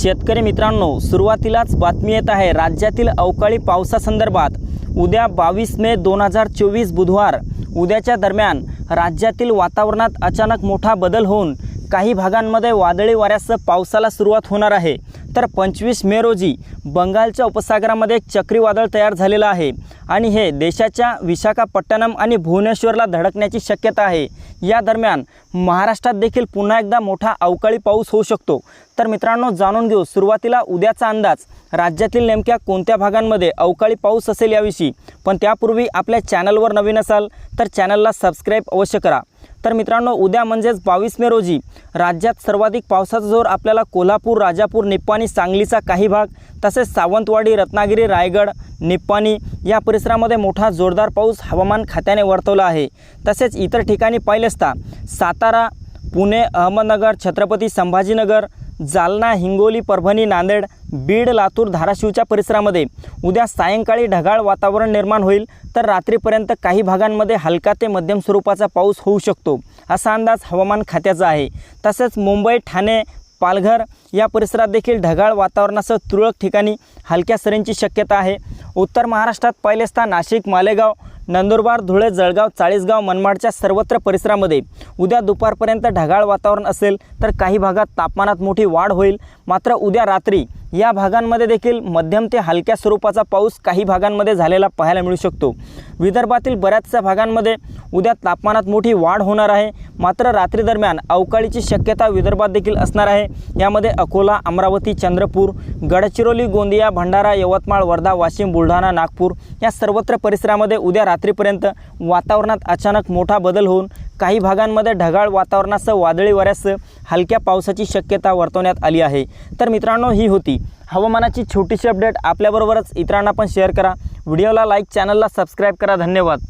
शेतकरी मित्रांनो सुरुवातीलाच बातमी येत आहे राज्यातील अवकाळी पावसासंदर्भात उद्या बावीस मे दोन हजार चोवीस बुधवार. उद्याच्या दरम्यान राज्यातील वातावरणात अचानक मोठा बदल होऊन काही भागांमध्ये वादळी वाऱ्यासह पावसाला सुरुवात होणार आहे. तर पंचवीस मे रोजी बंगालच्या उपसागरामध्ये एक चक्रीवादळ तयार झालेलं आहे. आणि हे देशाच्या विशाखापट्टणम आणि भुवनेश्वरला धडकण्याची शक्यता आहे. या दरम्यान महाराष्ट्रात देखील पुन्हा एकदा मोठा अवकाळी पाऊस होऊ शकतो. तर मित्रांनो जाणून घेऊ सुरुवातीला उद्याचा अंदाज. राज्यातील नेमक्या कोणत्या भागांमध्ये अवकाळी पाऊस असेल याविषयी? पण त्यापूर्वी आपल्या चॅनलवर नवीन असाल तर चॅनलला सबस्क्राईब अवश्य करा. तर मित्रांनो उद्या म्हणजेच बावीस मे रोजी राज्यात सर्वाधिक पावसाचा जोर आपल्याला कोल्हापूर राजापूर निप्पाणी सांगलीचा काही भाग तसेच सावंतवाडी रत्नागिरी रायगड निप्पाणी या परिसरामध्ये मोठा जोरदार पाऊस हवामान खात्याने वर्तवला आहे. तसेच इतर ठिकाणी पाहिले असता सातारा पुणे अहमदनगर छत्रपती संभाजीनगर जालना हिंगोली परभणी नांदेड बीड लातूर धाराशिवच्या परिसरामध्ये उद्या सायंकाळी ढगाळ वातावरण निर्माण होईल तर रात्रीपर्यंत काही भागांमध्ये हलका ते मध्यम स्वरूपाचा पाऊस होऊ शकतो असा अंदाज हवामान खात्याचा आहे. तसेच मुंबई ठाणे पालघर या परिसरात देखील ढगाळ वातावरणासह तुरळक ठिकाणी हलक्या सरींची शक्यता आहे. उत्तर महाराष्ट्रात पहिलेच नाशिक मालेगाव नंदुरबार धुळे जळगाव चाळीसगाव मनमाडच्या सर्वत्र परिसरामध्ये उद्या दुपारपर्यंत ढगाळ वातावरण असेल तर काही भागात तापमानात मोठी वाढ होईल. मात्र उद्या रात्री या भागांमध्ये देखील मध्यम ते हलक्या स्वरूपाचा पाऊस काही भागांमध्ये झालेला पाहायला मिळू शकतो. विदर्भातील बऱ्याचशा भागांमध्ये उद्या तापमानात मोठी वाढ होणार आहे. मात्र रात्री दरम्यान अवकाळीची शक्यता विदर्भात देखील असणार आहे. यामध्ये अकोला अमरावती चंद्रपूर गडचिरोली गोंदिया भंडारा यवतमाळ वर्धा वाशिम बुलढाणा नागपूर या सर्वत्र परिसरामध्ये उद्या रात्रीपर्यंत वातावरणात अचानक मोठा बदल होऊन काही भागांमध्ये ढगाळ वातावरणासह वादळी वाऱ्यासह हलक्या पावसाची शक्यता वर्तवण्यात आली आहे. तर मित्रांनो ही होती हवामानाची छोटीशी अपडेट. आपल्याबरोबरच इतरांना पण शेअर करा. व्हिडिओला लाईक चॅनलला सबस्क्राईब करा. धन्यवाद.